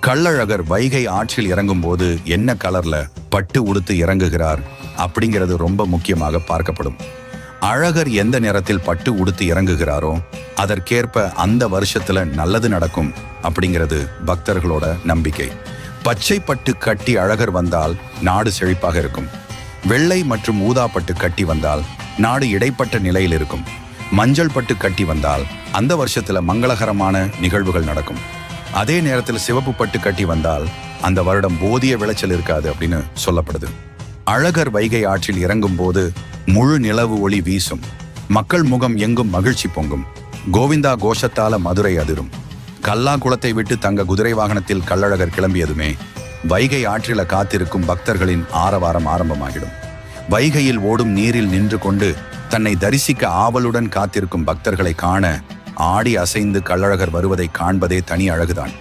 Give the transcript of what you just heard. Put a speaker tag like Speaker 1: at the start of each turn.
Speaker 1: கள்ளழகர் வைகை ஆற்றில் இறங்கும்போது என்ன கலர்ல பட்டு உடுத்து இறங்குகிறார் அப்படிங்கிறது ரொம்ப முக்கியமாக பார்க்கப்படும். அழகர் எந்த நிறத்தில் பட்டு உடுத்து இறங்குகிறாரோ அதற்கேற்ப அந்த வருஷத்துல நல்லது நடக்கும் அப்படிங்கிறது பக்தர்களோட நம்பிக்கை. பச்சை பட்டு கட்டி அழகர் வந்தால் நாடு செழிப்பாக இருக்கும். வெள்ளை மற்றும் ஊதா பட்டு கட்டி வந்தால் நாடு இடைப்பட்ட நிலையில் இருக்கும். மஞ்சள் பட்டு கட்டி வந்தால் அந்த வருஷத்துல மங்களகரமான நிகழ்வுகள் நடக்கும். அதே நேரத்தில் சிவப்பு பட்டு கட்டி வந்தால் அந்த வருடம் போதிய விளைச்சல் இருக்காது அப்படின்னு சொல்லப்படுது. அழகர் வைகை ஆற்றில் இறங்கும் போது முழு நிலவு ஒளி வீசும். மக்கள் முகம் எங்கும் மகிழ்ச்சி பொங்கும். கோவிந்தா கோஷத்தால மதுரை அதிரும். கல்லா குளத்தை விட்டு தங்க குதிரை வாகனத்தில் கள்ளழகர் கிளம்பியதுமே வைகை ஆற்றில காத்திருக்கும் பக்தர்களின் ஆரவாரம் ஆரம்பமாகிடும். வைகையில் ஓடும் நீரில் நின்று கொண்டு தன்னை தரிசிக்க ஆவலுடன் காத்திருக்கும் பக்தர்களை காண ஆடி அசைந்து கள்ளழகர் வருவதை காண்பதே தனி அழகுதான்.